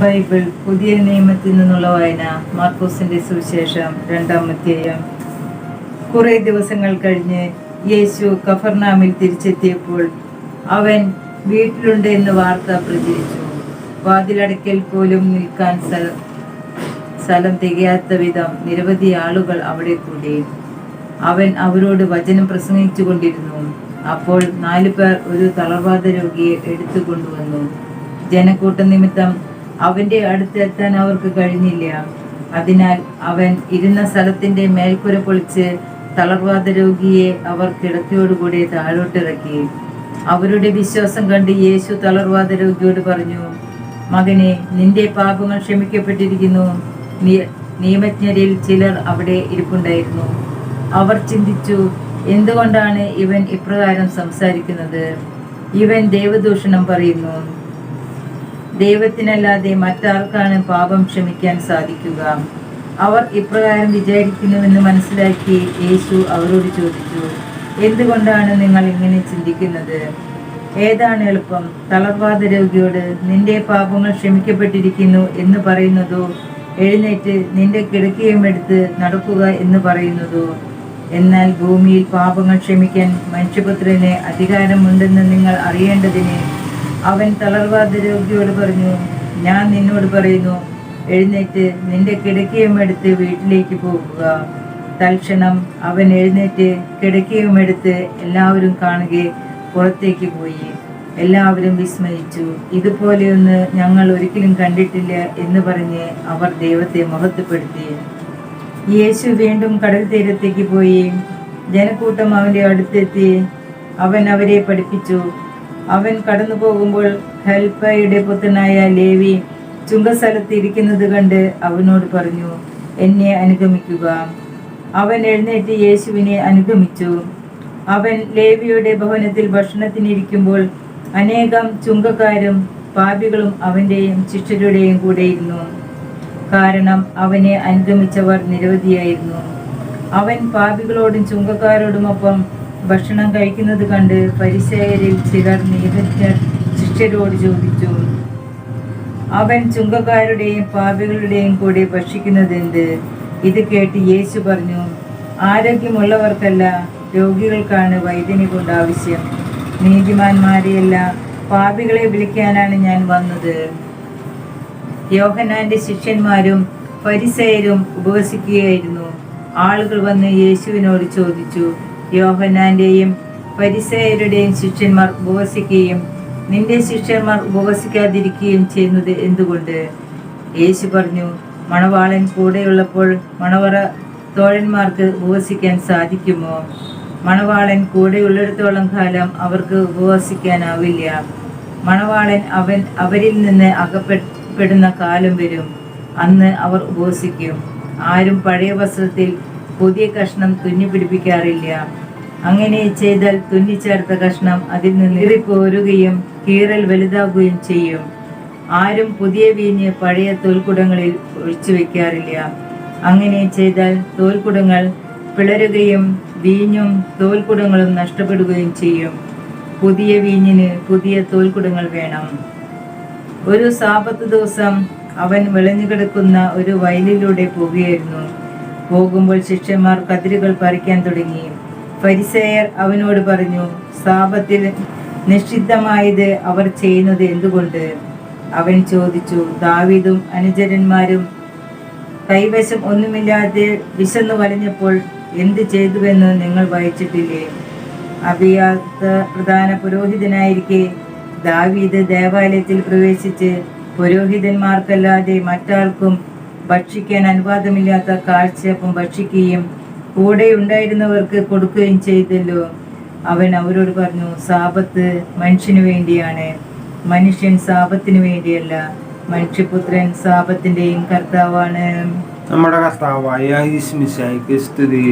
Bible പുതിയ നിയമത്തിൽ നിന്നുള്ള വായന മാർക്കോസിന്റെ സുവിശേഷം രണ്ടാം അധ്യായം. കുറെ ദിവസങ്ങൾ കഴിഞ്ഞ് യേശു കഫർനാമിൽ തിരിച്ചെത്തിയപ്പോൾ അവൻ വീട്ടിലുണ്ട് എന്ന് വാർത്ത പ്രചരിച്ചു. വാതിലടക്കൽ പോലും നിൽക്കാൻ സ്ഥലം തികയാത്ത വിധം നിരവധി ആളുകൾ അവിടെ കൂടി. അവൻ അവരോട് വചനം പ്രസംഗിച്ചു കൊണ്ടിരുന്നു. അപ്പോൾ നാലു പേർ ഒരു തളർവാദ രോഗിയെ എടുത്തു കൊണ്ടുവന്നു ജനക്കൂട്ട നിമിത്തം അവന്റെ അടുത്തെത്താൻ അവർക്ക് കഴിഞ്ഞില്ല. അതിനാൽ അവൻ ഇരുന്ന സ്ഥലത്തിന്റെ മേൽക്കുര പൊളിച്ച് തളർവാദ രോഗിയെ അവർ കിടക്കയോടുകൂടി താഴോട്ടിറക്കി. അവരുടെ വിശ്വാസം കണ്ട് യേശു തളർവാദ രോഗിയോട് പറഞ്ഞു മകനെ നിന്റെ പാപങ്ങൾ ക്ഷമിക്കപ്പെട്ടിരിക്കുന്നു. നിയമജ്ഞരിൽ ചിലർ അവിടെ ഇരിപ്പുണ്ടായിരുന്നു. അവർ ചിന്തിച്ചു എന്തുകൊണ്ടാണ് ഇവൻ ഇപ്രകാരം സംസാരിക്കുന്നത്? ഇവൻ ദൈവദൂഷണം പറയുന്നു ദൈവത്തിനല്ലാതെ മറ്റാർക്കാണ് പാപം ക്ഷമിക്കാൻ സാധിക്കുക? അവർ ഇപ്രകാരം വിചാരിക്കുന്നുവെന്ന് മനസ്സിലാക്കി യേശു അവരോട് ചോദിച്ചു എന്തുകൊണ്ടാണ് നിങ്ങൾ ഇങ്ങനെ ചിന്തിക്കുന്നത്? ഏതാണ് എളുപ്പം? തളർവാദ രോഗിയോട് നിന്റെ പാപങ്ങൾ ക്ഷമിക്കപ്പെട്ടിരിക്കുന്നു എന്ന് പറയുന്നതോ? എഴുന്നേറ്റ് നിന്റെ കിടക്കുകയും എടുത്ത് നടക്കുക എന്ന് പറയുന്നതോ? എന്നാൽ ഭൂമിയിൽ പാപങ്ങൾ ക്ഷമിക്കാൻ മനുഷ്യപുത്രന് അധികാരമുണ്ടെന്ന് നിങ്ങൾ അറിയേണ്ടതിന് അവൻ തളർവാദ രോഗിയോട് പറഞ്ഞു ഞാൻ നിന്നോട് പറയുന്നു എഴുന്നേറ്റ് നിന്റെ കിടക്കയും എടുത്ത് വീട്ടിലേക്ക് പോകുക. തൽക്ഷണം അവൻ എഴുന്നേറ്റ് കിടക്കയും എടുത്ത് എല്ലാവരും കാണുകയെ പുറത്തേക്ക് പോയി. എല്ലാവരും വിസ്മയിച്ചു. ഇതുപോലെയൊന്ന് ഞങ്ങൾ ഒരിക്കലും കണ്ടിട്ടില്ല എന്ന് പറഞ്ഞ് അവർ ദൈവത്തെ മഹത്വപ്പെടുത്തി. യേശു വീണ്ടും കടൽ തീരത്തേക്ക് പോയി. ജനക്കൂട്ടം അവന്റെ അടുത്തെത്തി. അവൻ അവരെ പഠിപ്പിച്ചു. അവൻ കടന്നു പോകുമ്പോൾ ഹെൽപ്പയുടെ പുത്രനായ ലേവി ചുങ്കസ്ഥലത്ത് ഇരിക്കുന്നത് കണ്ട് അവനോട് പറഞ്ഞു എന്നെ അനുഗമിക്കുക. അവൻ എഴുന്നേറ്റ് യേശുവിനെ അനുഗമിച്ചു. അവൻ ലേവിയുടെ ഭവനത്തിൽ ഭക്ഷണത്തിനിരിക്കുമ്പോൾ അനേകം ചുങ്കക്കാരും പാപികളും അവന്റെയും ശിഷ്യരുടെയും കൂടെയിരുന്നു കാരണം അവനെ അനുഗമിച്ചവർ നിരവധിയായിരുന്നു. അവൻ പാപികളോടും ചുങ്കക്കാരോടുമൊപ്പം ഭക്ഷണം കഴിക്കുന്നത് കണ്ട് പരിസയരിൽ ചിലർ നീതജ്ഞർ ശിഷ്യരോട് ചോദിച്ചു അവൻ ചുങ്കക്കാരുടെയും പാപികളുടെയും കൂടെ ഭക്ഷിക്കുന്നതെന്ത് ഇത് കേട്ട് യേശു പറഞ്ഞു ആരോഗ്യമുള്ളവർക്കല്ല രോഗികൾക്കാണ് വൈദ്യനെ കൊണ്ട് ആവശ്യം. നീതിമാന്മാരെയല്ല പാപികളെ വിളിക്കാനാണ് ഞാൻ വന്നത്. യോഹനാന്റെ ശിഷ്യന്മാരും പരിസയരും ഉപവസിക്കുകയായിരുന്നു. ആളുകൾ വന്ന് യേശുവിനോട് ചോദിച്ചു യോഹനാന്റെയും പരിസയരുടെയും ശിഷ്യന്മാർ ഉപവസിക്കുകയും നിന്റെ ശിഷ്യന്മാർ ഉപവസിക്കാതിരിക്കുകയും ചെയ്യുന്നത് എന്തുകൊണ്ട്? യേശു പറഞ്ഞു മണവാളൻ കൂടെയുള്ളപ്പോൾ മണവറ തോഴന്മാർക്ക് ഉപവസിക്കാൻ സാധിക്കുമോ? മണവാളൻ കൂടെയുള്ളിടത്തോളം കാലം അവർക്ക് ഉപവസിക്കാനാവില്ല. മണവാളൻ അവൻ അവരിൽ നിന്ന് അകപ്പെടുന്ന കാലം വരും. അന്ന് അവർ ഉപവസിക്കും. ആരും പഴയ വസ്ത്രത്തിൽ പുതിയ കഷ്ണം തുന്നി പിടിപ്പിക്കാറില്ല. അങ്ങനെ ചെയ്താൽ തുന്നിച്ചേർത്ത കഷ്ണം അതിൽ നിന്ന് ഇറിപ്പോരുകയും കീറൽ വലുതാകുകയും ചെയ്യും. ആരും പുതിയ വീഞ്ഞ് പഴയ തോൽക്കുടങ്ങളിൽ ഒഴിച്ചു വെക്കാറില്ല അങ്ങനെ ചെയ്താൽ തോൽക്കുടങ്ങൾ പിളരുകയും വീഞ്ഞും തോൽക്കുടങ്ങളും നഷ്ടപ്പെടുകയും ചെയ്യും. പുതിയ വീഞ്ഞിന് പുതിയ തോൽക്കുടങ്ങൾ വേണം. ഒരു സാപത്ത് ദിവസം അവൻ വിളഞ്ഞു കിടക്കുന്ന ഒരു വയലിലൂടെ പോകുകയായിരുന്നു. പോകുമ്പോൾ ശിഷ്യന്മാർ കതിരുകൾ പറിക്കാൻ തുടങ്ങി. പരിസയർ അവനോട് പറഞ്ഞു സാപത്തിൽ നിഷിദ്ധമായത് അവർ ചെയ്യുന്നത് എന്തുകൊണ്ട്? അവൻ ചോദിച്ചു ദാവീദും അനുചരന്മാരും കൈവശം ഒന്നുമില്ലാതെ വിശന്നു വലഞ്ഞപ്പോൾ എന്ത് ചെയ്തുവെന്ന് നിങ്ങൾ വായിച്ചിട്ടില്ലേ? അഭിയാത്ത പ്രധാന പുരോഹിതനായിരിക്കെ ദാവീദ് ദേവാലയത്തിൽ പ്രവേശിച്ച് പുരോഹിതന്മാർക്കല്ലാതെ മറ്റാർക്കും ഭക്ഷിക്കാൻ അനുവാദമില്ലാത്ത കാഴ്ചയപ്പം ഭക്ഷിക്കുകയും കൂടെ ഉണ്ടായിരുന്നവർക്ക് കൊടുക്കുകയും ചെയ്തല്ലോ. അവൻ അവരോട് പറഞ്ഞു സാപത്ത് മനുഷ്യന് വേണ്ടിയാണ്. മനുഷ്യൻ സാപത്തിന് വേണ്ടിയല്ല. മനുഷ്യപുത്രൻ സാപത്തിന്റെയും കർത്താവാണ്. നമ്മുടെ കർത്താവായ സ്തുതി.